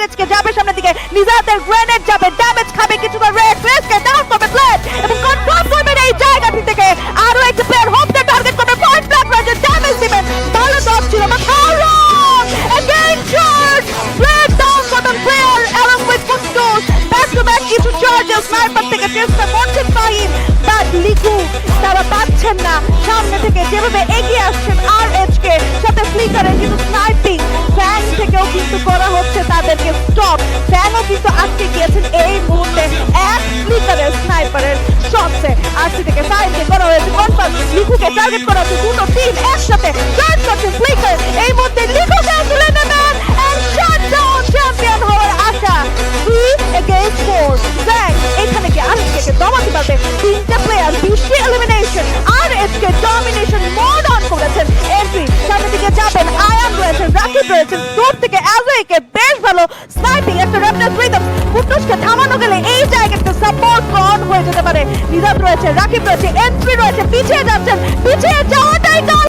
আরএচকে যাবে সামনের দিকে নিজাতের গ্রেনেড যাবে ড্যামেজ খাবে কিছুটা রেড রেসকে ডাউন করবে প্লেট এবং কনফার্ম করবেন এই জায়গাটি থেকে আরও একটি প্লেয়ার হোপকে টার্গেট করবে পয়েন্ট ব্ল্যাক রেঞ্জে ড্যামেজ দিবেন ভালো ডট ছিল but how Again, charge! Red down button player along with Kustos. Back to back কিছু charges sniper থেকে চেষ্টা করছেন ফাহিম বাট লিকু তারা পাচ্ছেন না সামনে থেকে যেভাবে এগিয়ে কিন্তু আটকে গিয়েছেন এই মুহূর্তে। এক ফ্লিকারের স্নাইপারের শটসে আরসি থেকে ফাইভকে করা হয়েছে। কনফার্ম লিকুকে টার্গেট করা হচ্ছে। দুটো টিম একসাথে চার্জ করছে ফ্লিকার এই মুহূর্তে লিকুকে তুলে নেবেন? এন্ড শাট চ্যাম্পিয়ন হওয়ার আশা। থ্রি এগেইনস্ট ফোর ব্যাং এখানে কি আর কে দমাতে পারবে। তিনটে প্লেয়ার বৃষ্টি এলিমিনেশন আর এসকে ডমিনেশন মোড অন করেছেন। এন্ট্রি সামনে দিকে যাবেন। আয়ান রয়েছেন রাকিব রয়েছেন দূর থেকে রিদম পুটুষকে থামানো গেলে এই জায়গাটা সাপোর্ট অন হয়ে যেতে পারে। নিজাত রয়েছে, রাকিব রয়েছে এন্ট্রি রয়েছে, পিছিয়ে যাচ্ছেন, পিছিয়ে যাওয়ার